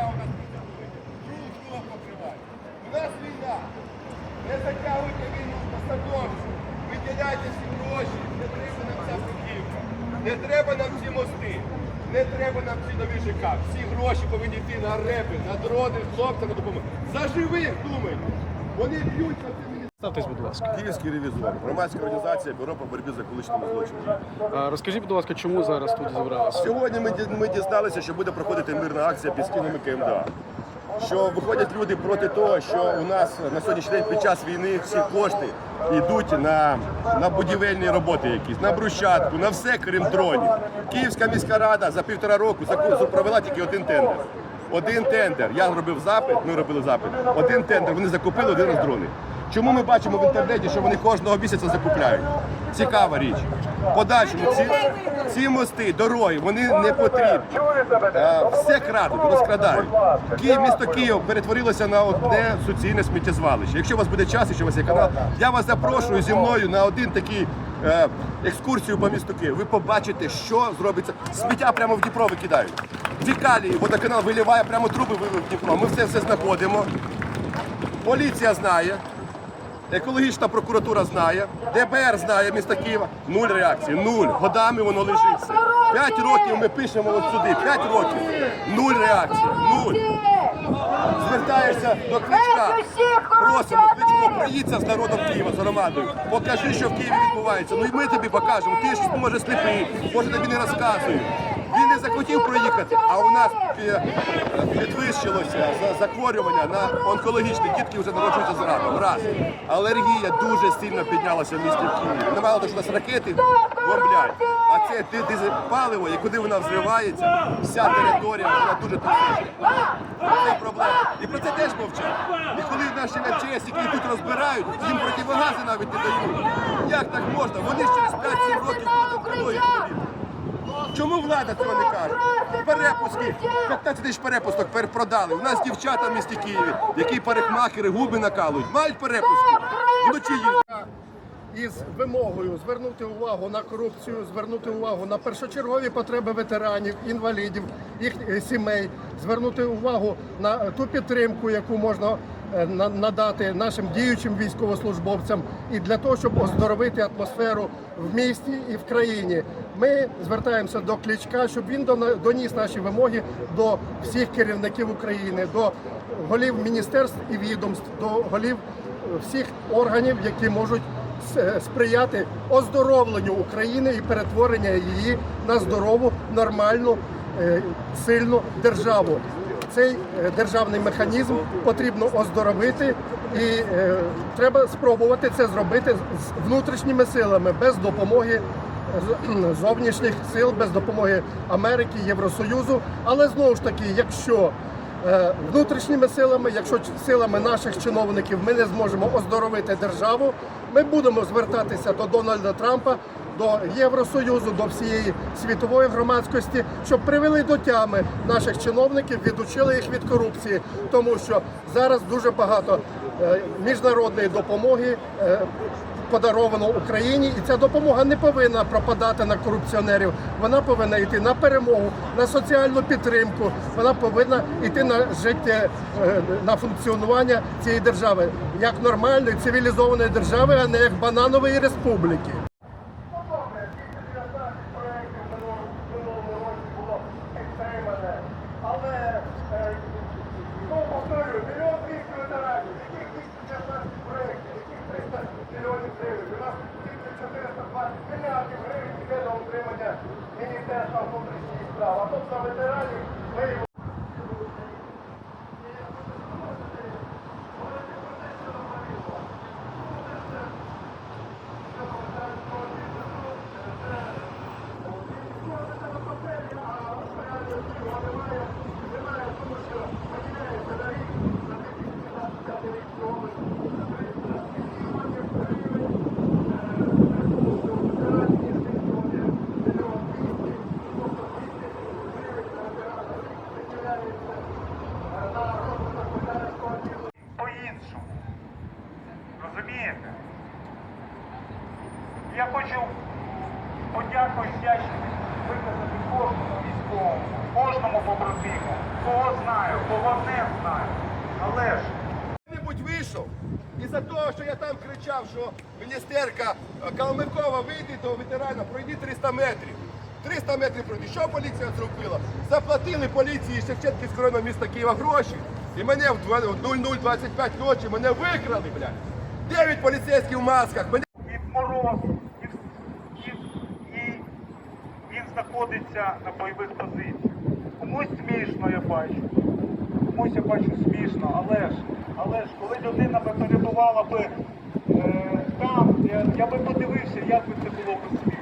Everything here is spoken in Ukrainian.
затягувати війну, чують, що покривають. У нас війна. Не затягуйте війну в посадовців. Виділяйте всі гроші, не треба нам ця бруківка, не треба нам ці мости, не треба нам ці нові ЖК. Всі гроші повинні йти на репи, на дрони, хлопцям на допомогу. За живих думайте. Вони б'ють на цим. Ставтесь, будь ласка. Київський ревізор, громадська організація Бюро по боротьбі з екологічними злочинами. А, Розкажіть, будь ласка, чому зараз тут зібралися? Сьогодні ми, ми дізналися, що буде проходити мирна акція під стінами КМДА. Що виходять люди проти того, що у нас на сьогоднішній день під час війни всі кошти йдуть на, на будівельні роботи якісь, на брусчатку, на все, крім дронів. Київська міська рада за півтора року провела тільки один тендер. Один тендер. Я зробив запит, ми робили запит. Один тендер. Вони закупили один раз дрони. Чому ми бачимо в інтернеті, що вони кожного місяця закупляють? Цікава річ. Подальшому ці, ці мости, дороги, вони не потрібні. Е, Все крадуть, розкрадають. Київ, місто Київ перетворилося на одне суцільне сміттєзвалище. Якщо у вас буде час, якщо у вас є канал, я вас запрошую зі мною на один такий е, екскурсію по місту Київ. Ви побачите, що зробиться. Сміття прямо в Дніпро викидають. Вікалії, водоканал виливає прямо труби в Дніпро. Ми все все знаходимо. Поліція знає. Екологічна прокуратура знає, ДБР знає міста Києва. Нуль реакції, нуль. Годами воно лежиться. П'ять років ми пишемо от сюди. П'ять років. Нуль реакції. Нуль. Звертаєшся до Кличка. Просимо, Кличко, приїдься з народом Києва, з громадою. Покажи, що в Києві відбувається. Ну і ми тобі покажемо. Ти ж може сліпий, може тобі не розказують. Захотів проїхати, а у нас е, підвищилося за- захворювання на онкологічні дітки вже народжуються з раком. Раз. Алергія дуже сильно піднялася в місті Києві. Не мало того, що нас ракети бомблять. А це паливо, і куди вона взривається, вся територія вона дуже токсична. І про це теж мовчать. І коли наші МЧС, які тут розбирають, їм противогази навіть не дають. Як так можна? Вони ж через 5-7 років будуть. Чому влада цього не каже? Перепуски, 15 тисяч перепусток пер- продали. У нас дівчата в місті Києві, які парикмахери губи накалують. Мають перепустки. Вночі їздять. із вимогою звернути увагу на корупцію, звернути увагу на першочергові потреби ветеранів, інвалідів, їх е, сімей, звернути увагу на ту підтримку, яку можна на- надати нашим діючим військовослужбовцям, і для того, щоб оздоровити атмосферу в місті і в країні. Ми звертаємося до Кличка, щоб він доніс наші вимоги до всіх керівників України, до голів міністерств і відомств, до голів всіх органів, які можуть сприяти оздоровленню України і перетворення її на здорову, нормальну, е, сильну державу. Цей е, державний механізм потрібно оздоровити, і е, треба спробувати це зробити з внутрішніми силами без допомоги зовнішніх сил, без допомоги Америки, Євросоюзу. Але знову ж таки, якщо Е, внутрішніми силами, якщо силами наших чиновників ми не зможемо оздоровити державу, ми будемо звертатися до Дональда Трампа, до Євросоюзу, до всієї світової громадськості, щоб привели до тями наших чиновників, відучили їх від корупції, тому що зараз дуже багато е, міжнародної допомоги. е, Подаровано Україні, і ця допомога не повинна пропадати на корупціонерів. Вона повинна йти на перемогу, на соціальну підтримку. Вона повинна йти на життя, е, на функціонування цієї держави як нормальної цивілізованої держави, а не як бананової республіки. Але знову повторюю, мільйон двісті ветеранів, яких 216 проєктів, яких 300 мільйонів гривень. У нас тільки 420 мільярдів гривень йде на утримання Міністерства внутрішніх справ. А тобто ветеранів ми подякувати вдячність виказати кожному військовому, кожному побратиму, кого знаю, кого не знаю. Але ж Хто-небудь вийшов вийшов. Із-за того, що я там кричав, що міністерка е, Калмикова вийде до ветерана, пройди 300 метрів. 300 метрів пройди. Що поліція зробила? Заплатили поліції Шевченківського району міста Києва гроші. І мене в 00.25 ночі мене викрали, блядь. Дев'ять поліцейських в масках. Мене і мороз, і, і, і він знаходиться на бойових позиціях. Комусь смішно я бачу, комусь я бачу смішно, але ж, але ж, коли людина би перебувала би е, там, я, я би подивився, як би це було б смішно.